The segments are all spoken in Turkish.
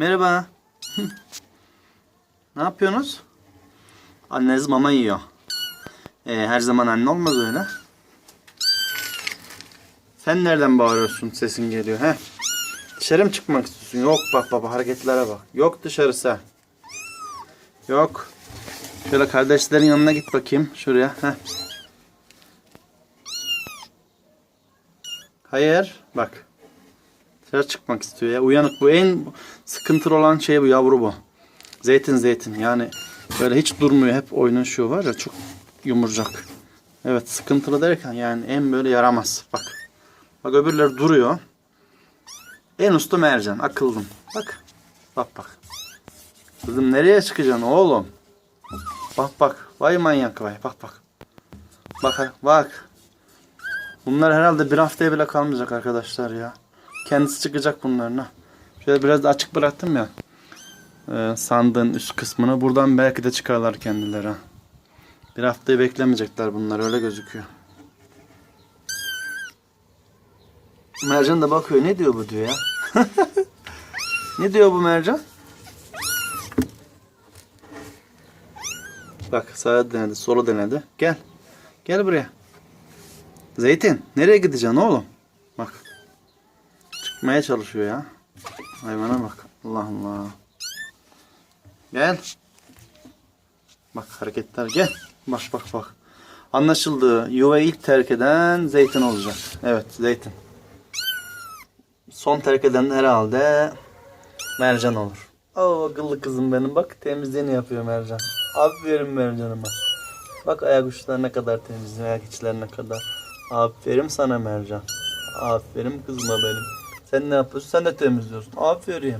Merhaba. ne yapıyorsunuz? Anneniz mama yiyor. Ee, her zaman anne olmaz öyle. Sen nereden bağırıyorsun? Sesin geliyor. He? Dışarı mı çıkmak istiyorsun? Yok bak baba hareketlere bak. Yok dışarısı. Yok. Şöyle kardeşlerin yanına git bakayım. Şuraya. Heh. Hayır. Bak. Dışarı çıkmak istiyor ya. Uyanık bu. En sıkıntılı olan şey bu yavru bu. Zeytin zeytin. Yani böyle hiç durmuyor. Hep oynaşıyor var ya. Çok yumurcak. Evet sıkıntılı derken yani en böyle yaramaz. Bak. Bak öbürleri duruyor. En usta mercan. Akıllım. Bak. Bak bak. Kızım nereye çıkacaksın oğlum? Bak bak. Vay manyak vay. Bak bak. Bak bak. Bunlar herhalde bir haftaya bile kalmayacak arkadaşlar ya. Kendisi çıkacak bunların. Şöyle biraz açık bıraktım ya. Ee, sandığın üst kısmını. Buradan belki de çıkarlar kendileri. Bir haftayı beklemeyecekler bunlar öyle gözüküyor. Mercan da bakıyor ne diyor bu diyor ya. ne diyor bu Mercan? Bak sağa denedi, sola denedi. Gel. Gel buraya. Zeytin, nereye gideceksin oğlum? Bak. Çıkmaya çalışıyor ya. Hayvana bak. Allah Allah. Gel. Bak hareketler gel. Bak bak bak. Anlaşıldı. Yuvayı ilk terk eden zeytin olacak. Evet zeytin. Son terk eden herhalde mercan olur. Oo akıllı kızım benim bak temizliğini yapıyor mercan. Aferin mercanıma. Bak ayak uçlarına kadar temizliyor ayak içlerine kadar. Aferin sana mercan. Aferin kızıma benim. Sen ne yapıyorsun? Sen de temizliyorsun. Aferin.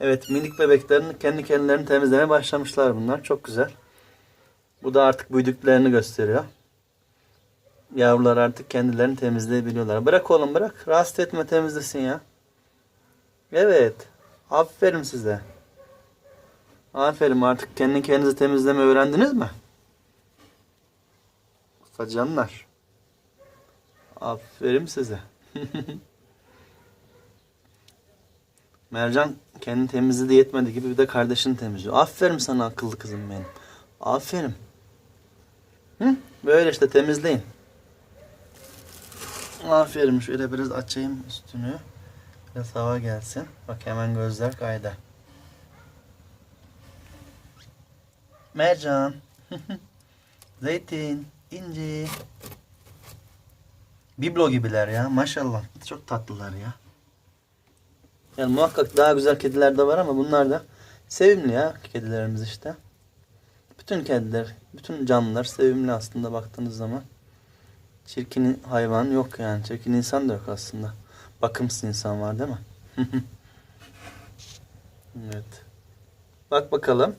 Evet minik bebeklerin kendi kendilerini temizlemeye başlamışlar bunlar. Çok güzel. Bu da artık büyüdüklerini gösteriyor. Yavrular artık kendilerini temizleyebiliyorlar. Bırak oğlum bırak. Rahatsız etme temizlesin ya. Evet. Aferin size. Aferin artık kendi kendinizi temizleme öğrendiniz mi? Ufacanlar. Aferin size. Mercan kendini temizledi yetmedi gibi bir de kardeşini temizliyor. Aferin sana akıllı kızım benim. Aferin. Hı? Böyle işte temizleyin. Aferin. Şöyle biraz açayım üstünü. Biraz hava gelsin. Bak hemen gözler kaydı. Mercan. Zeytin. İnci. Biblo gibiler ya maşallah. Çok tatlılar ya. Yani muhakkak daha güzel kediler de var ama bunlar da sevimli ya kedilerimiz işte. Bütün kediler, bütün canlılar sevimli aslında baktığınız zaman. Çirkin hayvan yok yani. Çirkin insan da yok aslında. Bakımsız insan var değil mi? evet. Bak bakalım.